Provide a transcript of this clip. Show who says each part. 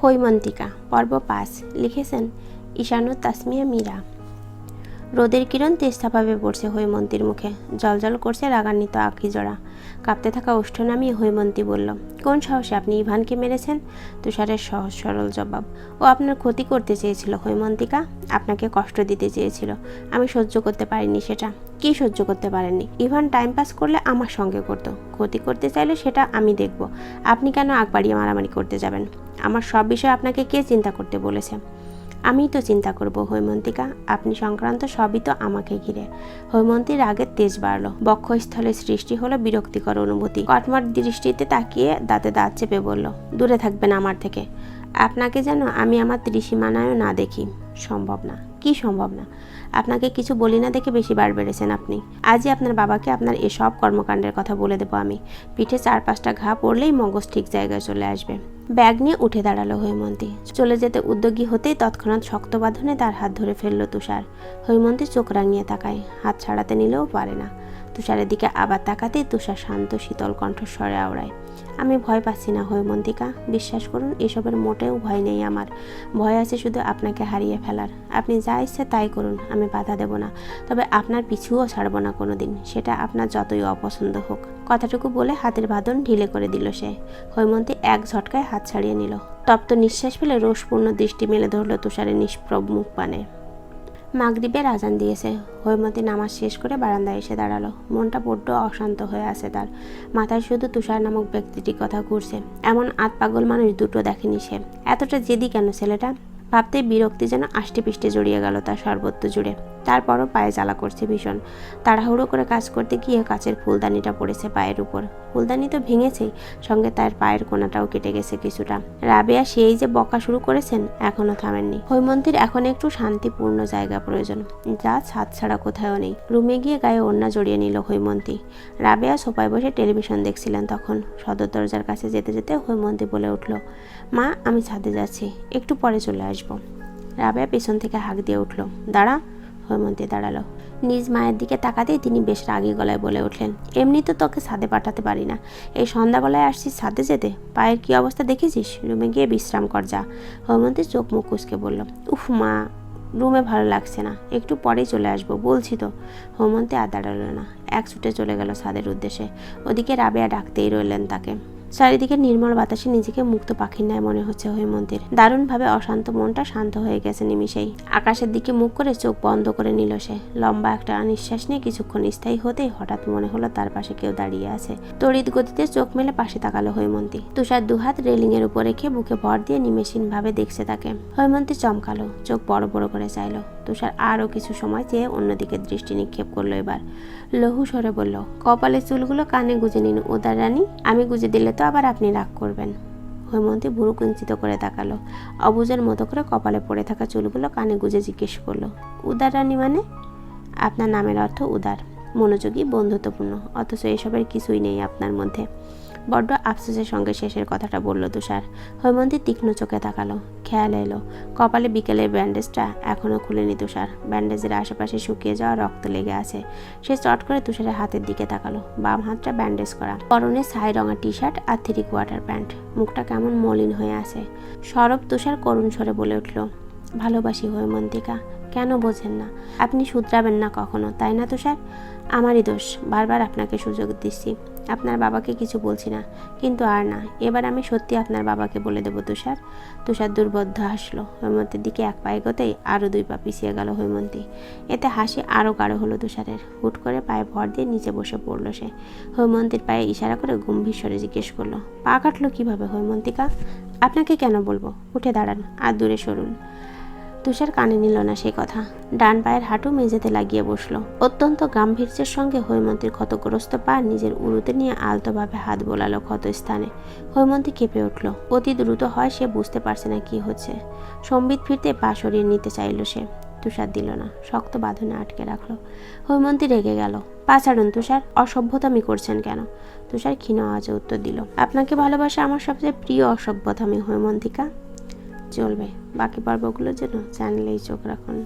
Speaker 1: হৈমন্তিকা পর্ব পাঁচ লিখেছেন ঈশানু তাসমিয়া মীরা। রোদের কিরণ তেস্তাভাবে পড়ছে হৈমন্তীর মুখে। জলজল করছে রাগান্বিত আঁকি জোড়া। কাঁপতে থাকা ওষ্ঠ নামিয়ে হৈমন্তী বলল, কোন সাহসে আপনি ইভানকে মেরেছেন? তুষারের সহজ সরল জবাব, ও আপনার ক্ষতি করতে চেয়েছিল হৈমন্তিকা। আপনাকে কষ্ট দিতে চেয়েছিল। আমি সহ্য করতে পারিনি সেটা। কি সহ্য করতে পারেননি? ইভান টাইম পাস করলে আমার সঙ্গে করতো। ক্ষতি করতে চাইলে সেটা আমি দেখব। আপনি কেন আগ বাড়িয়ে মারামারি করতে যাবেন? আমার সব বিষয়ে আপনাকে কে চিন্তা করতে বলেছে? আমিই তো চিন্তা করব, হৈমন্তিকা। আপনি সংক্রান্ত সবই তো আমাকে ঘিরে। হৈমন্তীর আগের তেজ বাড়লো। বক্ষস্থলে সৃষ্টি হলো বিরক্তিকর অনুভূতি। কটমট দৃষ্টিতে তাকিয়ে দাঁতে দাঁত চেপে বলল, দূরে থাকবেন আমার থেকে। আপনাকে যেন আমি আমার ত্রিসীমানায়ও না দেখি। সম্ভব না। কি সম্ভব না? আপনাকে কিছু বলি না দেখে বেশি বার বেড়েছেন আপনি। আজই আপনার বাবাকে আপনার এসব কর্মকাণ্ডের কথা বলে দেবো আমি। পিঠে চার পাঁচটা ঘা পড়লেই মগজ ঠিক জায়গায় চলে আসবে। ব্যাগ নিয়ে উঠে দাঁড়াল হৈমন্তী। চলে যেতে উদ্যোগী হতেই তৎক্ষণাৎ শক্ত বাঁধনে তার হাত ধরে ফেলল তুষার। হৈমন্তী চোখ রাঙিয়ে তাকায়, হাত ছাড়াতে নিলেও পারে না। তুষারের দিকে আবার তাকাতেই তুষার শান্ত, শীতল কণ্ঠস্বরে আওড়ায়। আমি ভয় পাচ্ছি না হৈমন্তিকা বিশ্বাস করুন, এসবের মোটেও ভয় নেই আমার। ভয় আছে শুধু আপনাকে হারিয়ে ফেলার। আপনি যা ইচ্ছে তাই করুন, আমি বাধা দেব না। তবে আপনার পিছুও ছাড়বো না কোনো দিন সেটা আপনার যতই অপছন্দ হোক। কথাটুকু বলে হাতের বাঁধন ঢিলে করে দিল সে। হৈমন্তী এক ঝটকায় হাত ছাড়িয়ে নিল। তপ্ত নিঃশ্বাস ফেলে রোষপূর্ণ দৃষ্টি মেলে ধরল তুষারের নিষ্প্রভ মুখ পানে। মাগরিবের আজান দিয়েছে। হৈমতি নামাজ শেষ করে বারান্দায় এসে দাঁড়াল। মনটা বড্ড অশান্ত হয়ে আছে তার। মাথায় শুধু তুষার নামক ব্যক্তিটির কথা ঘুরছে। এমন আত পাগল মানুষ দুটো দেখেনি সে। এতটা জেদি কেন ছেলেটা? ভাবতেই বিরক্তি যেন আষ্টে পিষ্টে জড়িয়ে গেল তার সর্বত্র জুড়ে। তারপরও পায়ে জ্বালা করছে ভীষণ। তাড়াহুড়ো করে কাজ করতে গিয়ে কাচের ফুলদানিটা পড়েছে পায়ের উপর। ফুলদানি তো ভেঙেছেই, সঙ্গে তার পায়ের কোনাটাও কেটে গেছে কিছুটা। রাবেয়া সেই যে বকা শুরু করেছেন, এখনও থামেননি। হৈমন্তীর এখন একটু শান্তিপূর্ণ জায়গা প্রয়োজন। যা ছাদ ছাড়া কোথাও নেই। রুমে গিয়ে গায়ে ওড়না জড়িয়ে নিল হৈমন্তী। রাবেয়া সোফায় বসে টেলিভিশন দেখছিলেন তখন। সদর দরজার কাছে যেতে যেতে হৈমন্তী বলে উঠল, মা, আমি ছাদে যাচ্ছি। একটু পরে চলে আসব। রাবেয়া পেছন থেকে হাঁক দিয়ে উঠল, দাঁড়া, হৈমন্তী দাঁড়াল। নিজ মায়ের দিকে তাকাতেই তিনি বেশ রাগী গলায় বলে উঠলেন, এমনি তো তোকে ছাদে পাঠাতে পারি না। এই সন্ধ্যাবেলায় আসছিস ছাদে যেতে? পায়ের কি অবস্থা দেখেছিস? রুমে গিয়ে বিশ্রাম কর যা। হৈমন্তী চোখ মুখ কুচকে বলল, উফ মা, রুমে ভালো লাগছে না, একটু পরেই চলে আসব, বলছি তো। হৈমন্তী আর দাঁড়াল না, এক ছুটে চলে গেল ছাদের উদ্দেশ্যে। ওদিকে রাবেয়া ডাকতেই রইলেন তাকে। চারিদিকে নির্মল বাতাসে নিজেকে মুক্ত পাখির ন্যায় মনে হচ্ছে হৈমন্তীর। দারুণভাবে অশান্ত মনটা শান্ত হয়ে গেছে নিমিষেই। আকাশের দিকে মুখ করে চোখ বন্ধ করে নিল সে। লম্বা একটা নিঃশ্বাস নিয়ে কিছুক্ষণ স্থায়ী হতেই হঠাৎ মনে হলো তার পাশে কেউ দাঁড়িয়ে আছে। তড়িৎ গতিতে চোখ মেলে পাশে তাকালো হৈমন্তী। তুষার দুহাত রেলিং এর উপর রেখে বুকে ভর দিয়ে নিমেষহীন ভাবে দেখছে তাকে। হৈমন্তী চমকালো, চোখ বড় বড় করে চাইলো। তুষার আরও কিছু সময় চেয়ে অন্যদিকে দৃষ্টি নিক্ষেপ করল এবার। লহু স্বরে বলল, কপালের চুলগুলো কানে গুজে নিন, উদার রানী। আমি গুজে দিলে তো আবার আপনি রাগ করবেন। হৈমন্তী ভুরু কুঞ্চিত করে তাকালো। অবুজের মতো করে কপালে পড়ে থাকা চুলগুলো কানে গুজে জিজ্ঞেস করল, উদার রানী মানে? আপনার নামের অর্থ উদার, মনোযোগী বন্ধুত্বপূর্ণ, অথচ এসবের কিছুই নেই আপনার মধ্যে। বড্ড আফসোসের সঙ্গে শেষের কথাটা বলল তুষার। হৈমন্তী তীক্ষ্ণ চোখে তাকালো, খেয়াল এলো। কপালে বিকেলের ব্যান্ডেজটা এখনও খুলেনি তুষার। ব্যান্ডেজের আশেপাশে শুকিয়ে যাওয়া রক্ত লেগে আছে। সে চট করে তুষারের হাতের দিকে তাকালো, বাম হাতটা ব্যান্ডেজ করা। পরনে ছাই রঙা টি শার্ট আর থ্রি কোয়ার্টার প্যান্ট। মুখটা কেমন মলিন হয়ে আছে। সরব তুষার করুণ স্বরে বলে উঠল ভালোবাসি হৈমন্তিকা কেন বোঝেন না? আপনি শুধরাবেন না কখনো, তাই না তুষার? আমারই দোষ, বারবার আপনাকে সুযোগ দিচ্ছি। আপনার বাবাকে কিছু বলছি না, কিন্তু আর না, এবার আমি সত্যি আপনার বাবাকে বলে দেবো তুষার। তুষার দুর্বদ্ধ হাসলো, হৈমন্তীর দিকে এক পায়ে গোতেই আরও দুই পা পিছিয়ে গেল হৈমন্তী। এতে হাসি আরও গাঢ় হলো তুষারের, হুট করে পায়ে ভর দিয়ে নিচে বসে পড়ল সে। হৈমন্তীর পায়ে ইশারা করে গম্ভীর স্বরে জিজ্ঞেস করল, পা কাটলো কীভাবে হৈমন্তিকা? আপনাকে কেন বলব? উঠে দাঁড়ান, আর দূরে সরুন। তুষার কানে নিল না সেই কথা। ডান পায়ের হাঁটু মেঝেতে লাগিয়ে বসল। অত্যন্ত গাম্ভীর্যের সঙ্গে হৈমন্তীর ক্ষতগ্রস্ত পা নিজের উরুতে নিয়ে আলতোভাবে হাত বোলালো ক্ষত স্থানে হৈমন্তী কেঁপে উঠল। অতি দ্রুত হয় সে বুঝতে পারছে না কি হচ্ছে। সম্বিত ফিরতে পা সরিয়ে নিতে চাইল সে। তুষার দিল না। শক্ত বাঁধনে আটকে রাখল। হৈমন্তী রেগে গেল। পা ছাড়ুন তুষার, অসভ্যতামি করছেন কেন? তুষার ক্ষীণ আওয়াজে উত্তর দিল। আপনাকে ভালোবাসা আমার সবচেয়ে প্রিয় অসভ্যতামি, হৈমন্তিকা। চলবে। বাকি পর্বগুলো যেন চ্যানেলেই চোখ রাখুন।